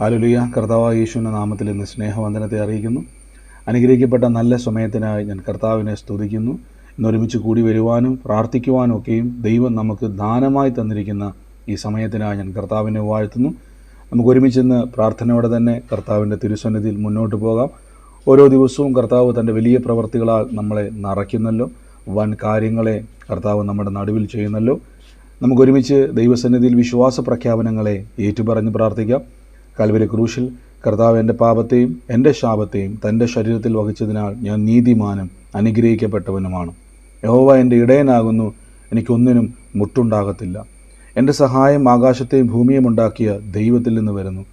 Hallelujah. കർത്താവ് യേശുവിന്റെ നാമത്തിൽ ഇന്ന് സ്നേഹവന്ദനത്തെ അറിയിക്കുന്നു. അനുഗ്രഹിക്കപ്പെട്ട നല്ല സമയത്തിനായി ഞാൻ കർത്താവിനെ സ്തുതിക്കുന്നു. ഇന്നൊരുമിച്ച് കൂടി വരുവാനും പ്രാർത്ഥിക്കുവാനും ഒക്കെയും ദൈവം നമുക്ക് ദാനമായി തന്നിരിക്കുന്ന ഈ സമയത്തിനായി ഞാൻ കർത്താവിനെ വാഴ്ത്തുന്നു. നമുക്ക് ഒരുമിച്ച് ഇന്ന് പ്രാർത്ഥനയോടെ തന്നെ കർത്താവിന്റെ തിരുസന്നിധിയിൽ മുന്നോട്ട് പോകാം. ഓരോ ദിവസവും കർത്താവ് തന്റെ വലിയ പ്രവർത്തികളാൽ നമ്മളെ നിറയ്ക്കുന്നല്ലോ. വൻ കാര്യങ്ങളെ കർത്താവ് നമ്മുടെ നടുവിൽ ചെയ്യുന്നല്ലോ. നമുക്കൊരുമിച്ച് ദൈവസന്നിധിയിൽ വിശ്വാസ പ്രഖ്യാപനങ്ങളെ ഏറ്റുപറഞ്ഞ് പ്രാർത്ഥിക്കാം. കൽവരി ക്രൂശിൽ കർത്താവ് എന്റെ പാപത്തെയും എന്റെ ശാപത്തെയും തന്റെ ശരീരത്തിൽ വഹിച്ചതിനാൽ ഞാൻ നീതിമാനും അനുഗ്രഹിക്കപ്പെട്ടവനുമാണ്. യഹോവ എന്റെ ഇടയനാകുന്നു എനിക്കൊന്നിനും മുട്ടുണ്ടാകത്തില്ല. എന്റെ സഹായം ആകാശത്തെയും ഭൂമിയും ഉണ്ടാക്കിയ ദൈവത്തിൽ നിന്ന് വരുന്നു.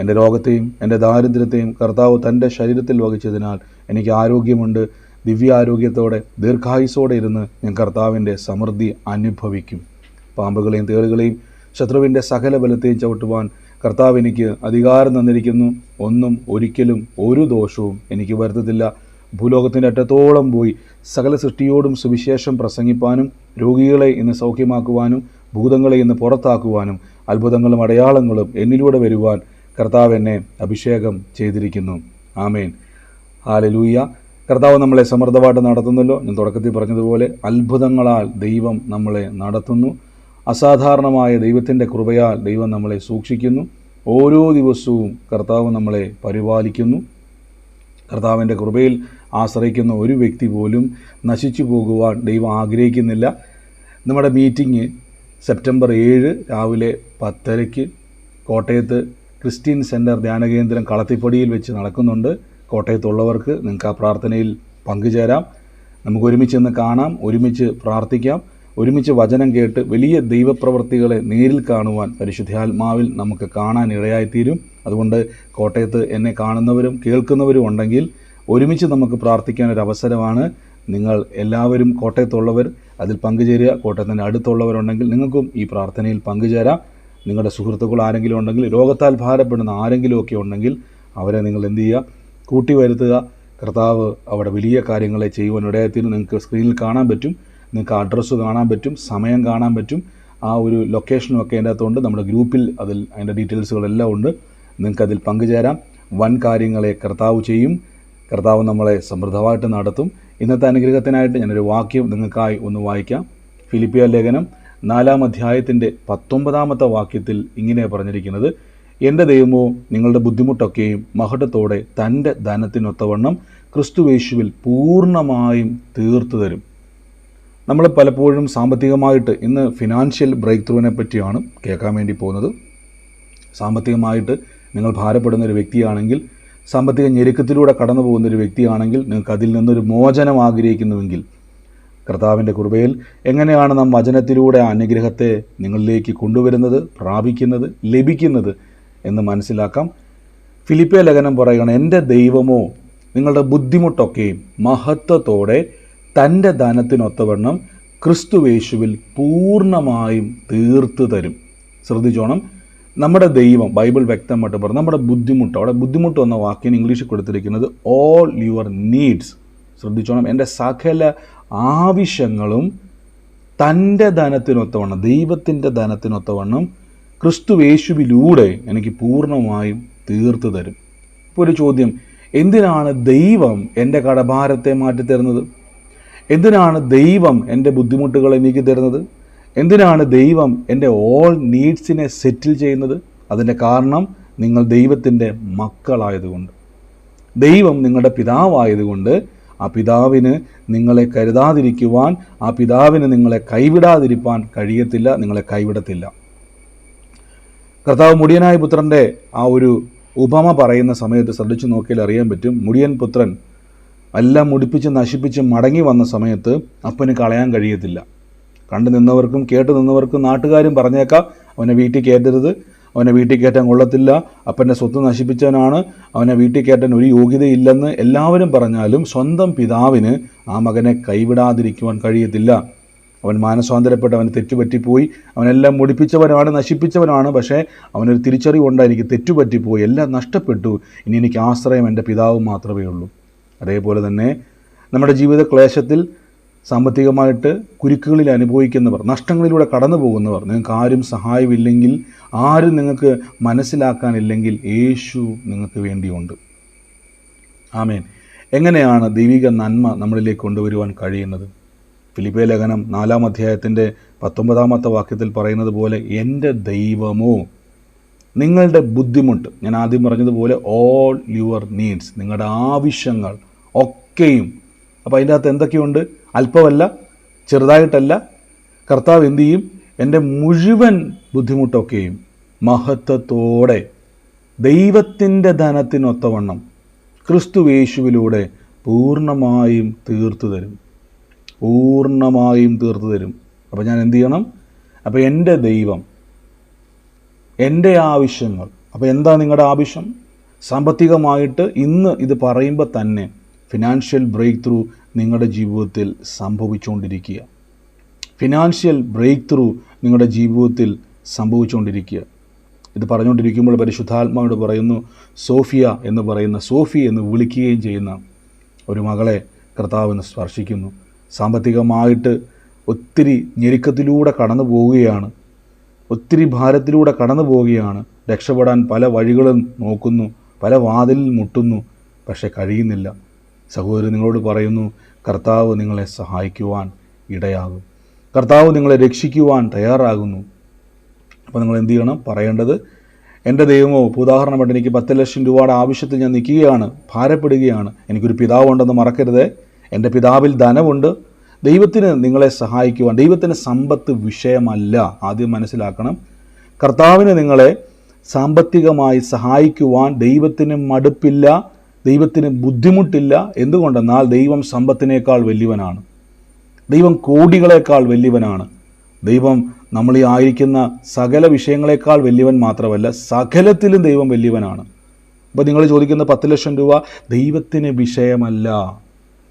എന്റെ രോഗത്തെയും എന്റെ ദാരിദ്ര്യത്തെയും കർത്താവ് തന്റെ ശരീരത്തിൽ വഹിച്ചതിനാൽ എനിക്ക് ആരോഗ്യമുണ്ട്. ദിവ്യാരോഗ്യത്തോടെ ദീർഘായുസോടെ ഇരുന്ന് ഞാൻ കർത്താവിന്റെ സമൃദ്ധി അനുഭവിക്കും. പാമ്പുകളെയും തേളുകളെയും ശത്രുവിന്റെ സകല ബലത്തെയും ചവിട്ടുവാൻ കർത്താവ് എനിക്ക് അധികാരം തന്നിരിക്കുന്നു. ഒന്നും ഒരിക്കലും ഒരു ദോഷവും എനിക്ക് വരുത്തത്തില്ല. ഭൂലോകത്തിന്റെ അറ്റത്തോളം പോയി സകല സൃഷ്ടിയോടും സുവിശേഷം പ്രസംഗിപ്പാനും രോഗികളെ ഇന്ന് സൗഖ്യമാക്കുവാനും ഭൂതങ്ങളെ ഇന്ന് പുറത്താക്കുവാനും അത്ഭുതങ്ങളും അടയാളങ്ങളും എന്നിലൂടെ വരുവാൻ കർത്താവ് എന്നെ അഭിഷേകം ചെയ്തിരിക്കുന്നു. ആമേൻ. ഹാലലൂയ കർത്താവ് നമ്മളെ സമൃദ്ധമായിട്ട് നടത്തുന്നല്ലോ. ഞാൻ തുടക്കത്തിൽ പറഞ്ഞതുപോലെ അത്ഭുതങ്ങളാൽ ദൈവം നമ്മളെ നടത്തുന്നു. അസാധാരണമായ ദൈവത്തിന്റെ കൃപയാൽ ദൈവം നമ്മളെ സൂക്ഷിക്കുന്നു. ഓരോ ദിവസവും കർത്താവ് നമ്മളെ പരിപാലിക്കുന്നു. കർത്താവിന്റെ കൃപയിൽ ആശ്രയിക്കുന്ന ഒരു വ്യക്തി പോലും നശിച്ചു പോകുവാൻ ദൈവം ആഗ്രഹിക്കുന്നില്ല. നമ്മുടെ മീറ്റിംഗ് സെപ്റ്റംബർ ഏഴ് രാവിലെ പത്തരയ്ക്ക് കോട്ടയത്ത് ക്രിസ്ത്യൻ സെന്റർ ധ്യാനകേന്ദ്രം കളത്തിപ്പടിയിൽ വെച്ച് നടക്കുന്നുണ്ട്. കോട്ടയത്തുള്ളവർക്ക് നിങ്ങൾക്ക് ആ പ്രാർത്ഥനയിൽ പങ്കുചേരാം. നമുക്ക് ഒരുമിച്ച് ഇന്ന് കാണാം ഒരുമിച്ച് പ്രാർത്ഥിക്കാം. ഒരുമിച്ച് വചനം കേട്ട് വലിയ ദൈവപ്രവർത്തികളെ നേരിൽ കാണുവാൻ പരിശുദ്ധാത്മാവിൽ നമുക്ക് കാണാൻ ഇടയായിത്തീരും അതുകൊണ്ട് കോട്ടയത്ത് എന്നെ കാണുന്നവരും കേൾക്കുന്നവരും ഉണ്ടെങ്കിൽ ഒരുമിച്ച് നമുക്ക് പ്രാർത്ഥിക്കാൻ ഒരു അവസരമാണ് നിങ്ങൾ എല്ലാവരും കോട്ടയത്തുള്ളവർ അതിൽ പങ്കുചേരുക. കോട്ടയത്തിന്റെ അടുത്തുള്ളവരുണ്ടെങ്കിൽ നിങ്ങൾക്കും ഈ പ്രാർത്ഥനയിൽ പങ്കുചേരാം. നിങ്ങളുടെ സുഹൃത്തുക്കൾ ആരെങ്കിലും ഉണ്ടെങ്കിൽ രോഗത്താൽ ഭാരപ്പെടുന്ന ആരെങ്കിലുമൊക്കെ ഉണ്ടെങ്കിൽ അവരെ നിങ്ങൾ എന്ത് ചെയ്യുക? കൂട്ടി വരുത്തുക കർത്താവ് അവിടെ വലിയ കാര്യങ്ങളെ ചെയ്യുവാൻ ഇടയായിത്തീരും. നിങ്ങൾക്ക് സ്ക്രീനിൽ കാണാൻ പറ്റും. നിങ്ങൾക്ക് അഡ്രസ്സ് കാണാൻ പറ്റും സമയം കാണാൻ പറ്റും. ആ ഒരു ലൊക്കേഷനും ഒക്കെ അതിന്റെ അകത്തുണ്ട്. നമ്മുടെ ഗ്രൂപ്പിൽ അതിൽ അതിന്റെ ഡീറ്റെയിൽസുകളെല്ലാം ഉണ്ട്. നിങ്ങൾക്ക് അതിൽ പങ്കുചേരാം. വൻ കാര്യങ്ങളെ കർത്താവ് ചെയ്യും. കർത്താവ് നമ്മളെ സമൃദ്ധമായിട്ട് നടത്തും. ഇന്നത്തെ അനുഗ്രഹത്തിനായിട്ട് ഞാനൊരു വാക്യം നിങ്ങൾക്കായി ഒന്ന് വായിക്കാം. ഫിലിപ്പിയ ലേഖനം നാലാം അധ്യായത്തിന്റെ പത്തൊമ്പതാമത്തെ വാക്യത്തിൽ ഇങ്ങനെ പറഞ്ഞിരിക്കുന്നത് എന്റെ ദൈവമോ നിങ്ങളുടെ ബുദ്ധിമുട്ടൊക്കെയും മഹടത്തോടെ തന്റെ ധനത്തിനൊത്തവണ്ണം ക്രിസ്തുവേശുവിൽ പൂർണമായും തീർത്തു തരും. നമ്മൾ പലപ്പോഴും സാമ്പത്തികമായിട്ട് ഇന്ന് ഫിനാൻഷ്യൽ ബ്രേക്ക് ത്രൂവിനെ പറ്റിയാണ് കേൾക്കാൻ വേണ്ടി പോകുന്നത്. സാമ്പത്തികമായിട്ട് നിങ്ങൾ ഭാരപ്പെടുന്ന ഒരു വ്യക്തിയാണെങ്കിൽ സാമ്പത്തിക ഞെരുക്കത്തിലൂടെ കടന്നു പോകുന്ന ഒരു വ്യക്തിയാണെങ്കിൽ നിങ്ങൾക്ക് അതിൽ നിന്നൊരു മോചനം ആഗ്രഹിക്കുന്നുവെങ്കിൽ കർത്താവിന്റെ കൃപയിൽ എങ്ങനെയാണ് നാം വചനത്തിലൂടെ അനുഗ്രഹത്തെ നിങ്ങളിലേക്ക് കൊണ്ടുവരുന്നത് പ്രാപിക്കുന്നത് ലഭിക്കുന്നത് എന്ന് മനസ്സിലാക്കാം. ഫിലിപ്പേ ലേഖനം പറയുകയാണ് എന്റെ ദൈവമോ നിങ്ങളുടെ ബുദ്ധിമുട്ടൊക്കെയും മഹത്വത്തോടെ തന്റെ ധനത്തിനൊത്തവണ്ണം ക്രിസ്തുവേശുവിൽ പൂർണമായും തീർത്തു തരും. ശ്രദ്ധിച്ചോണം. നമ്മുടെ ദൈവം ബൈബിൾ വ്യക്തമായിട്ട് പറഞ്ഞു നമ്മുടെ ബുദ്ധിമുട്ട് അവിടെ ബുദ്ധിമുട്ട് എന്ന വാക്കിന് ഇംഗ്ലീഷിൽ കൊടുത്തിരിക്കുന്നത് ഓൾ യുവർ നീഡ്സ് ശ്രദ്ധിച്ചോണം. എന്റെ സകല ആവശ്യങ്ങളും തന്റെ ധനത്തിനൊത്തവണ്ണം ദൈവത്തിന്റെ ധനത്തിനൊത്തവണ്ണം ക്രിസ്തുവേശുവിലൂടെ എനിക്ക് പൂർണമായും തീർത്തു തരും. ഇപ്പോൾ ഒരു ചോദ്യം. എന്തിനാണ് ദൈവം എന്റെ കടഭാരത്തെ മാറ്റിത്തരുന്നത്? എന്തിനാണ് ദൈവം എന്റെ ബുദ്ധിമുട്ടുകളെ എനിക്ക് തരുന്നത്? എന്തിനാണ് ദൈവം എന്റെ ഓൾ നീഡ്സിനെ സെറ്റിൽ ചെയ്യുന്നത്? അതിന്റെ കാരണം നിങ്ങൾ ദൈവത്തിന്റെ മക്കളായതുകൊണ്ട്. ദൈവം നിങ്ങളുടെ പിതാവായതുകൊണ്ട് ആ പിതാവിന് നിങ്ങളെ കരുതാതിരിക്കുവാൻ ആ പിതാവിന് നിങ്ങളെ കൈവിടാതിരിപ്പാൻ കഴിയത്തില്ല നിങ്ങളെ കൈവിടത്തില്ല. കർത്താവ് മുടിയനായ പുത്രന്റെ ആ ഒരു ഉപമ പറയുന്ന സമയത്ത് ശ്രദ്ധിച്ചു നോക്കിയാൽ അറിയാൻ പറ്റും. മുടിയൻ പുത്രൻ എല്ലാം മുടിപ്പിച്ച് നശിപ്പിച്ച് മടങ്ങി വന്ന സമയത്ത് അപ്പന് കളയാൻ കഴിയത്തില്ല. കണ്ടു നിന്നവർക്കും കേട്ടു നിന്നവർക്കും നാട്ടുകാരും പറഞ്ഞേക്കാം അവനെ വീട്ടിൽ കയറ്റരുത്. അവനെ വീട്ടിൽ കയറ്റാൻ കൊള്ളത്തില്ല. അപ്പന്റെ സ്വത്ത് നശിപ്പിച്ചവനാണ്. അവനെ വീട്ടിൽ കയറ്റാൻ ഒരു യോഗ്യതയില്ലെന്ന് എല്ലാവരും പറഞ്ഞാലും സ്വന്തം പിതാവിന് ആ മകനെ കൈവിടാതിരിക്കുവാൻ കഴിയത്തില്ല. അവൻ മാനസാന്തരപ്പെട്ട് അവന് തെറ്റുപറ്റിപ്പോയി. അവനെല്ലാം മുടിപ്പിച്ചവനാണ് നശിപ്പിച്ചവനാണ്. പക്ഷേ അവനൊരു തിരിച്ചറിവുണ്ടായിരിക്കും തെറ്റുപറ്റിപ്പോയി. എല്ലാം നഷ്ടപ്പെട്ടു. ഇനി എനിക്ക് ആശ്രയം എന്റെ പിതാവ് മാത്രമേ ഉള്ളൂ അതേപോലെ തന്നെ നമ്മുടെ ജീവിത ക്ലേശത്തിൽ സാമ്പത്തികമായിട്ട് കുരുക്കുകളിൽ അനുഭവിക്കുന്നവർ നഷ്ടങ്ങളിലൂടെ കടന്നു പോകുന്നവർ നിങ്ങൾക്ക് ആരും സഹായമില്ലെങ്കിൽ ആരും നിങ്ങൾക്ക് മനസ്സിലാക്കാനില്ലെങ്കിൽ യേശു നിങ്ങൾക്ക് വേണ്ടിയുണ്ട്. ആമേൻ. എങ്ങനെയാണ് ദൈവിക നന്മ നമ്മളിലേക്ക് കൊണ്ടുവരുവാൻ കഴിയുന്നത്? ഫിലിപ്പേ ലേഖനം നാലാം അധ്യായത്തിന്റെ പത്തൊമ്പതാമത്തെ വാക്യത്തിൽ പറയുന്നത് പോലെ എന്റെ ദൈവമോ നിങ്ങളുടെ ബുദ്ധിമുട്ട് ഞാൻ ആദ്യം പറഞ്ഞതുപോലെ ഓൾ യുവർ നീഡ്സ് നിങ്ങളുടെ ആവശ്യങ്ങൾ ഒക്കെയും. അപ്പോൾ അതിന്റെ അകത്ത് എന്തൊക്കെയുണ്ട്? അല്പമല്ല ചെറുതായിട്ടല്ല. കർത്താവ് എന്തു ചെയ്യും? എന്റെ മുഴുവൻ ബുദ്ധിമുട്ടൊക്കെയും മഹത്വത്തോടെ ദൈവത്തിന്റെ ധനത്തിനൊത്തവണ്ണം ക്രിസ്തുവേശുവിലൂടെ പൂർണമായും തീർത്തു തരും. പൂർണമായും തീർത്തു തരും. അപ്പോൾ ഞാൻ എന്തു ചെയ്യണം? അപ്പോൾ എന്റെ ദൈവം എന്റെ ആവശ്യങ്ങൾ. അപ്പോൾ എന്താ നിങ്ങളുടെ ആവശ്യം? സാമ്പത്തികമായിട്ട് ഇന്ന് ഇത് പറയുമ്പോൾ തന്നെ ഫിനാൻഷ്യൽ ബ്രേക്ക് ത്രൂ നിങ്ങളുടെ ജീവിതത്തിൽ സംഭവിച്ചുകൊണ്ടിരിക്കുക. ഫിനാൻഷ്യൽ ബ്രേക്ക് ത്രൂ നിങ്ങളുടെ ജീവിതത്തിൽ സംഭവിച്ചുകൊണ്ടിരിക്കുക. ഇത് പറഞ്ഞുകൊണ്ടിരിക്കുമ്പോൾ പരിശുദ്ധാത്മാവോട് പറയുന്നു സോഫിയ എന്ന് പറയുന്ന സോഫി എന്ന് വിളിക്കുകയും ചെയ്യുന്ന ഒരു മകളെ കർത്താവിന് സ്പർശിക്കുന്നു. സാമ്പത്തികമായിട്ട് ഒത്തിരി ഞെരുക്കത്തിലൂടെ കടന്നു പോവുകയാണ്. ഒത്തിരി ഭാരത്തിലൂടെ കടന്നു പോവുകയാണ്. രക്ഷപ്പെടാൻ പല വഴികളും നോക്കുന്നു പല വാതിലിൽ മുട്ടുന്നു പക്ഷെ കഴിയുന്നില്ല. സഹോദരി നിങ്ങളോട് പറയുന്നു കർത്താവ് നിങ്ങളെ സഹായിക്കുവാൻ ഇടയാകും. കർത്താവ് നിങ്ങളെ രക്ഷിക്കുവാൻ തയ്യാറാകുന്നു. അപ്പോൾ നിങ്ങൾ എന്ത് ചെയ്യണം? പറയേണ്ടത് എന്റെ ദൈവമോ ഇപ്പോൾ ഉദാഹരണമായിട്ട് എനിക്ക് പത്ത് ലക്ഷം രൂപയുടെ ആവശ്യത്തിൽ ഞാൻ നിൽക്കുകയാണ് ഭാരപ്പെടുകയാണ്. എനിക്കൊരു പിതാവുണ്ടെന്ന് മറക്കരുത്. എന്റെ പിതാവിൽ ധനമുണ്ട്. ദൈവത്തിന് നിങ്ങളെ സഹായിക്കുവാൻ ദൈവത്തിന് സമ്പത്ത് വിഷയമല്ല. ആദ്യം മനസ്സിലാക്കണം. കർത്താവിന് നിങ്ങളെ സാമ്പത്തികമായി സഹായിക്കുവാൻ ദൈവത്തിന് മടുപ്പില്ല. ദൈവത്തിന് ബുദ്ധിമുട്ടില്ല എന്തുകൊണ്ടെന്നാൽ ദൈവം സമ്പത്തിനേക്കാൾ വലിയവനാണ്. ദൈവം കോടികളേക്കാൾ വലിയവനാണ്. ദൈവം നമ്മൾ ഈ ആയിരിക്കുന്ന സകല വിഷയങ്ങളെക്കാൾ വലിയവൻ മാത്രമല്ല സകലത്തിലും ദൈവം വലിയവനാണ്. അപ്പോൾ നിങ്ങൾ ചോദിക്കുന്ന പത്ത് ലക്ഷം രൂപ ദൈവത്തിന് വിഷയമല്ല.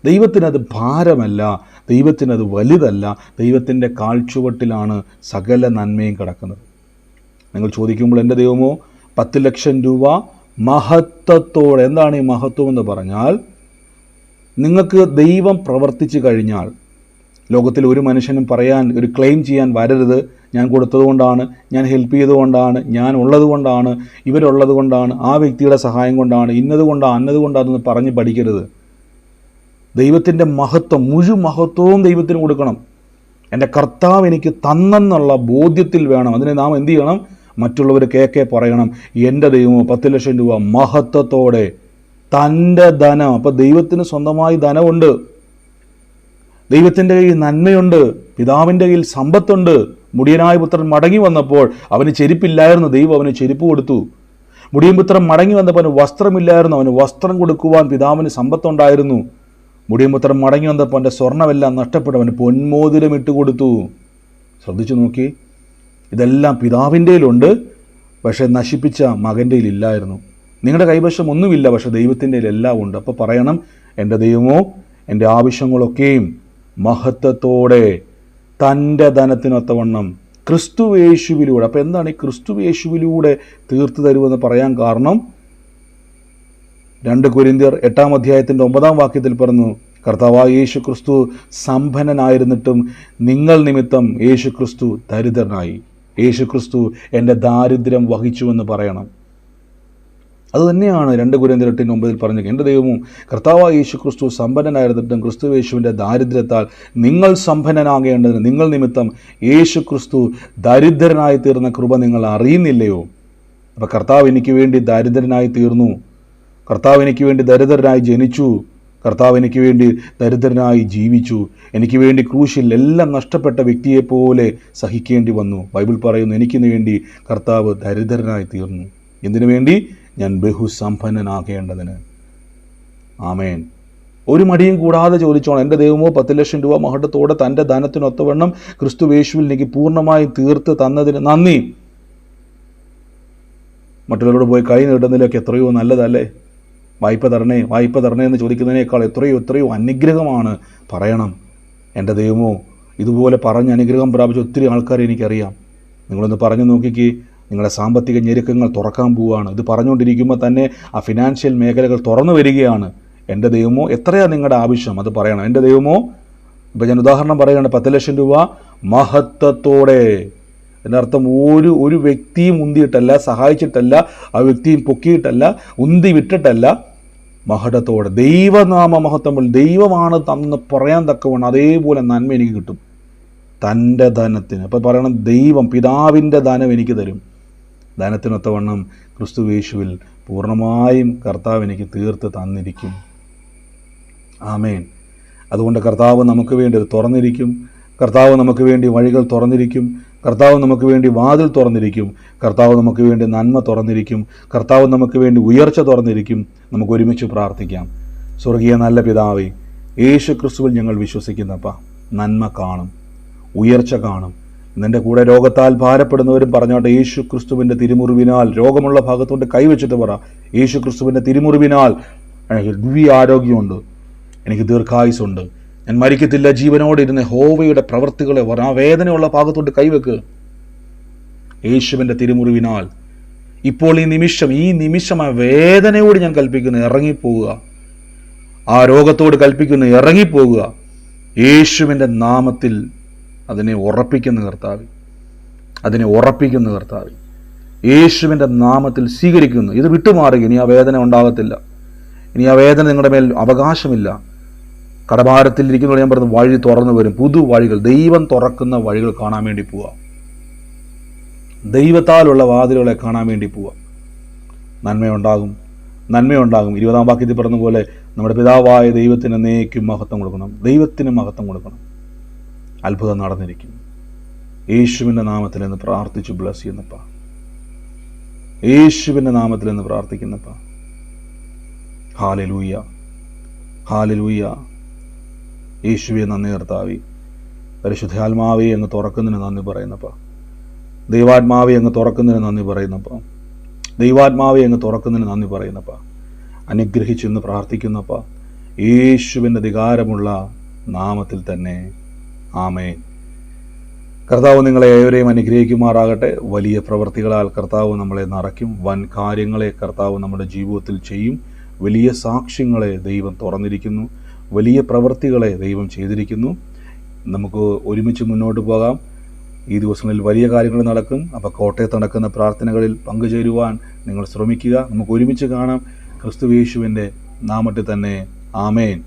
ദൈവത്തിനത് ഭാരമല്ല. ദൈവത്തിനത് വലുതല്ല. ദൈവത്തിന്റെ കാഴ്ചവട്ടിലാണ് സകല നന്മയും കിടക്കുന്നത്. നിങ്ങൾ ചോദിക്കുമ്പോൾ എന്റെ ദൈവമോ പത്ത് ലക്ഷം രൂപ മഹത്വത്തോടെ. എന്താണ് ഈ മഹത്വം എന്ന് പറഞ്ഞാൽ നിങ്ങൾക്ക് ദൈവം പ്രവർത്തിച്ചു കഴിഞ്ഞാൽ ലോകത്തിൽ ഒരു മനുഷ്യനും പറയാൻ ഒരു ക്ലെയിം ചെയ്യാൻ വരരുത്. ഞാൻ കൊടുത്തതുകൊണ്ടാണ് ഞാൻ ഹെൽപ്പ് ചെയ്തുകൊണ്ടാണ് ഞാൻ ഉള്ളതുകൊണ്ടാണ് ഇവരുള്ളത് കൊണ്ടാണ് ആ വ്യക്തിയുടെ സഹായം കൊണ്ടാണ് ഇന്നതുകൊണ്ടാണ് കൊണ്ടാണ് അന്നത് കൊണ്ടാണെന്ന് പറഞ്ഞ് പഠിക്കരുത്. ദൈവത്തിന്റെ മഹത്വം മുഴു മഹത്വവും ദൈവത്തിന് കൊടുക്കണം. എന്റെ കർത്താവ് എനിക്ക് തന്നെന്നുള്ള ബോധ്യത്തിൽ വേണം. അതിനെ നാം എന്ത് ചെയ്യണം? മറ്റുള്ളവർ കേക്കെ പറയണം. എന്റെ ദൈവമോ പത്ത് ലക്ഷം രൂപ മഹത്വത്തോടെ. തന്റെ ധനം അപ്പോൾ ദൈവത്തിന് സ്വന്തമായി ധനമുണ്ട്. ദൈവത്തിന്റെ കയ്യിൽ നന്മയുണ്ട്. പിതാവിന്റെ കയ്യിൽ സമ്പത്തുണ്ട്. മുടിയനായ പുത്രൻ മടങ്ങി വന്നപ്പോൾ അവന് ചെരുപ്പില്ലായിരുന്നു. ദൈവം അവന് ചെരുപ്പ് കൊടുത്തു. മുടിയൻ പുത്രൻ മടങ്ങി വന്നപ്പോൾ അവന് വസ്ത്രമില്ലായിരുന്നു. അവന് വസ്ത്രം കൊടുക്കുവാൻ പിതാവിന് സമ്പത്തുണ്ടായിരുന്നു. മുടിയൻ പുത്രൻ മടങ്ങി വന്നപ്പോൾ അവന്റെ സ്വർണമെല്ലാം നഷ്ടപ്പെട്ടു. അവന് പൊന്മോതിരം ഇട്ട് കൊടുത്തു. ശ്രദ്ധിച്ചു നോക്കി. ഇതെല്ലാം പിതാവിന്റെയിലുണ്ട് പക്ഷേ നശിപ്പിച്ച മകന്റെ ഇല്ലായിരുന്നു നിങ്ങളുടെ കൈവശം ഒന്നുമില്ല പക്ഷേ ദൈവത്തിന്റെ എല്ലാം ഉണ്ട്. അപ്പോൾ പറയണം എന്റെ ദൈവമോ എന്റെ ആവശ്യങ്ങളൊക്കെയും മഹത്വത്തോടെ തന്റെ ധനത്തിനൊത്തവണ്ണം ക്രിസ്തുവേശുവിലൂടെ അപ്പോൾ എന്താണ് ഈ ക്രിസ്തുവേശുവിലൂടെ തീർത്തു തരുമെന്ന് പറയാൻ കാരണം? രണ്ട് കുരിന്തിയർ എട്ടാം അധ്യായത്തിന്റെ ഒമ്പതാം വാക്യത്തിൽ പറഞ്ഞു കർത്താവായ യേശു ക്രിസ്തു സമ്പന്നനായിരുന്നിട്ടും നിങ്ങൾ നിമിത്തം യേശു ക്രിസ്തു ദരിദ്രനായി. യേശു ക്രിസ്തു എന്റെ ദാരിദ്ര്യം വഹിച്ചുവെന്ന് പറയണം. അതുതന്നെയാണ് രണ്ട് കുരേന്ദ്ര ഒമ്പതിൽ പറഞ്ഞത്. എന്റെ ദൈവവും കർത്താവായ യേശു ക്രിസ്തു സമ്പന്നനായിരുന്നിട്ടും ക്രിസ്തു യേശുവിന്റെ ദാരിദ്ര്യത്താൽ നിങ്ങൾ സമ്പന്നനാകേണ്ടതിന് നിങ്ങൾ നിമിത്തം യേശു ക്രിസ്തു ദരിദ്രനായി തീർന്ന കൃപ നിങ്ങൾ അറിയുന്നില്ലയോ? അപ്പോൾ കർത്താവ് എനിക്ക് വേണ്ടി ദരിദ്രനായി തീർന്നു കർത്താവ് എനിക്ക് വേണ്ടി ദരിദ്രനായി ജനിച്ചു. കർത്താവ് എനിക്ക് വേണ്ടി ദരിദ്രനായി ജീവിച്ചു. എനിക്ക് വേണ്ടി ക്രൂശിൽ എല്ലാം നഷ്ടപ്പെട്ട വ്യക്തിയെപ്പോലെ സഹിക്കേണ്ടി വന്നു. ബൈബിൾ പറയുന്നു എനിക്കിന് വേണ്ടി കർത്താവ് ദരിദ്രനായി തീർന്നു. എന്തിനു വേണ്ടി? ഞാൻ ബഹുസമ്പന്നനാകേണ്ടതിന്. ആമേൻ. ഒരു മടിയും കൂടാതെ ചോദിച്ചോണം എന്റെ ദൈവമോ പത്ത് ലക്ഷം രൂപ മഹത്വത്തോടെ തന്റെ ധനത്തിനൊത്തവണ്ണം ക്രിസ്തു യേശുവിൽ എനിക്ക് പൂർണമായി തീർത്ത് തന്നതിന് നന്ദി. മറ്റുള്ളവരോട് പോയി കൈ നീട്ടുന്നതിലൊക്കെ എത്രയോ നല്ലതല്ലേ? വായ്പ തരണേ വായ്പ തരണേ എന്ന് ചോദിക്കുന്നതിനേക്കാൾ എത്രയോ എത്രയോ അനുഗ്രഹമാണ് പറയണം. എന്റെ ദൈവമോ ഇതുപോലെ പറഞ്ഞ് അനുഗ്രഹം പ്രാപിച്ച ഒത്തിരി ആൾക്കാരെ എനിക്കറിയാം. നിങ്ങളൊന്ന് പറഞ്ഞു നോക്കിക്ക് നിങ്ങളുടെ സാമ്പത്തിക ഞെരുക്കങ്ങൾ തുറക്കാൻ പോവുകയാണ്. ഇത് പറഞ്ഞുകൊണ്ടിരിക്കുമ്പോൾ തന്നെ ആ ഫിനാൻഷ്യൽ മേഖലകൾ തുറന്നു വരികയാണ്. എന്റെ ദൈവമോ എത്രയാണ് നിങ്ങളുടെ ആവശ്യം? അത് പറയണം. എന്റെ ദൈവമോ ഇപ്പം ഞാൻ ഉദാഹരണം പറയുകയാണ് പത്ത് ലക്ഷം രൂപ മഹത്വത്തോടെ. എന്റെ അർത്ഥം ഒരു ഒരു വ്യക്തിയും ഉന്തിയിട്ടല്ല സഹായിച്ചിട്ടല്ല ആ വ്യക്തിയും പൊക്കിയിട്ടല്ല ഉന്തി വിട്ടിട്ടല്ല മഹടത്തോടെ. ദൈവനാമ മഹത്വം ദൈവമാണ് തന്ന് പറയാൻ തക്കവണ്ണം അതേപോലെ നന്മ എനിക്ക് കിട്ടും. തന്റെ ധനത്തിന്. അപ്പോൾ പറയണം ദൈവം പിതാവിന്റെ ധനം എനിക്ക് തരും. ധനത്തിനൊത്തവണ്ണം ക്രിസ്തു യേശുവിൽ പൂർണമായും കർത്താവ് എനിക്ക് തീർത്ത് തന്നിരിക്കും. ആമേൻ. അതുകൊണ്ട് കർത്താവ് നമുക്ക് വേണ്ടി തുറന്നിരിക്കും. കർത്താവ് നമുക്ക് വേണ്ടി വഴികൾ തുറന്നിരിക്കും. കർത്താവ് നമുക്ക് വേണ്ടി വാതിൽ തുറന്നിരിക്കും. കർത്താവ് നമുക്ക് വേണ്ടി നന്മ തുറന്നിരിക്കും. കർത്താവ് നമുക്ക് വേണ്ടി ഉയർച്ച തുറന്നിരിക്കും. നമുക്ക് ഒരുമിച്ച് പ്രാർത്ഥിക്കാം. സ്വർഗീയ നല്ല പിതാവേ യേശു ക്രിസ്തുവിൽ ഞങ്ങൾ വിശ്വസിക്കുന്നപ്പ നന്മ കാണും ഉയർച്ച കാണും. നിന്റെ കൂടെ രോഗത്താൽ ഭാരപ്പെടുന്നവരും പറഞ്ഞോട്ടെ യേശു ക്രിസ്തുവിന്റെ തിരുമുറിവിനാൽ രോഗമുള്ള ഭാഗത്തോട്ട് കൈവച്ചിട്ട് പറ യേശു ക്രിസ്തുവിന്റെ തിരുമുറിവിനാൽ എനിക്ക് ദിവ്യ ആരോഗ്യമുണ്ട് എനിക്ക് ദീർഘായുസുണ്ട് ഞാൻ മരിക്കത്തില്ല ജീവനോടെ ഇരുന്ന് ഹോവയുടെ പ്രവൃത്തികളെ ആ വേദനയുള്ള ഭാഗത്തോട്ട് കൈവെക്ക്. യേശുവിന്റെ തിരുമുറിവിനാൽ ഇപ്പോൾ ഈ നിമിഷം ഈ നിമിഷം ആ വേദനയോട് ഞാൻ കൽപ്പിക്കുന്നു ഇറങ്ങിപ്പോവുക. ആ രോഗത്തോട് കൽപ്പിക്കുന്നു ഇറങ്ങിപ്പോവുക. യേശുവിന്റെ നാമത്തിൽ അതിനെ ഉറപ്പിക്കുന്ന കർത്താവ്. അതിനെ ഉറപ്പിക്കുന്ന കർത്താവ്. യേശുവിന്റെ നാമത്തിൽ സ്വീകരിക്കുന്നു. ഇത് വിട്ടുമാറുക ഇനി ആ വേദന ഉണ്ടാകത്തില്ല. ഇനി ആ വേദന നിങ്ങളുടെ മേൽ അവകാശമില്ല. കടഭാരത്തിൽ ഇരിക്കുന്നവർ ഞാൻ പറഞ്ഞു വഴി തുറന്നു വരും. പുതു വഴികൾ ദൈവം തുറക്കുന്ന വഴികൾ കാണാൻ വേണ്ടി പോവാം ദൈവത്താലുള്ള വാതിലുകളെ കാണാൻ വേണ്ടി പോവാം നന്മയുണ്ടാകും നന്മയുണ്ടാകും. ഇരുപതാം വാക്യത്തിൽ പറഞ്ഞ പോലെ നമ്മുടെ പിതാവായ ദൈവത്തിന് നേക്കും മഹത്വം കൊടുക്കണം. ദൈവത്തിന് മഹത്വം കൊടുക്കണം. അത്ഭുതം നടന്നിരിക്കും. യേശുവിന്റെ നാമത്തിൽ എന്ന് പ്രാർത്ഥിച്ചു ബ്ലസ് ചെയ്യുന്നപ്പ. യേശുവിന്റെ നാമത്തിൽ എന്ന് പ്രാർത്ഥിക്കുന്നപ്പ. ഹാലലൂയ ഹാലലൂയ യേശുവെ നന്ദി കർത്താവി. പരിശുദ്ധാത്മാവെ അങ്ങ് തുറക്കുന്നതിന് നന്ദി പറയുന്നപ്പ. ദൈവാത്മാവെ അങ്ങ് തുറക്കുന്നതിന് നന്ദി പറയുന്നപ്പ. ദൈവാത്മാവെ അങ്ങ് തുറക്കുന്നതിന് നന്ദി പറയുന്നപ്പ. അനുഗ്രഹിച്ചെന്ന് പ്രാർത്ഥിക്കുന്നപ്പ. യേശുവിന്റെ അധികാരമുള്ള നാമത്തിൽ തന്നെ. ആമേൻ. കർത്താവ് നിങ്ങളെ ഏവരെയും അനുഗ്രഹിക്കുമാറാകട്ടെ. വലിയ പ്രവർത്തികളാൽ കർത്താവ് നമ്മളെ നിറയ്ക്കും. വൻ കാര്യങ്ങളെ കർത്താവ് നമ്മുടെ ജീവിതത്തിൽ ചെയ്യും. വലിയ സാക്ഷ്യങ്ങളെ ദൈവം തുറന്നിരിക്കുന്നു. വലിയ പ്രവൃത്തികളെ ദൈവം ചെയ്തിരിക്കുന്നു. നമുക്ക് ഒരുമിച്ച് മുന്നോട്ട് പോകാം. ഈ ദിവസങ്ങളിൽ വലിയ കാര്യങ്ങൾ നടക്കും. അപ്പോൾ കോട്ടയത്ത് നടക്കുന്ന പ്രാർത്ഥനകളിൽ പങ്കുചേരുവാൻ നിങ്ങൾ ശ്രമിക്കുക. നമുക്ക് ഒരുമിച്ച് കാണാം. ക്രിസ്തു യേശുവിന്റെ നാമത്തിൽ തന്നെ ആമേൻ.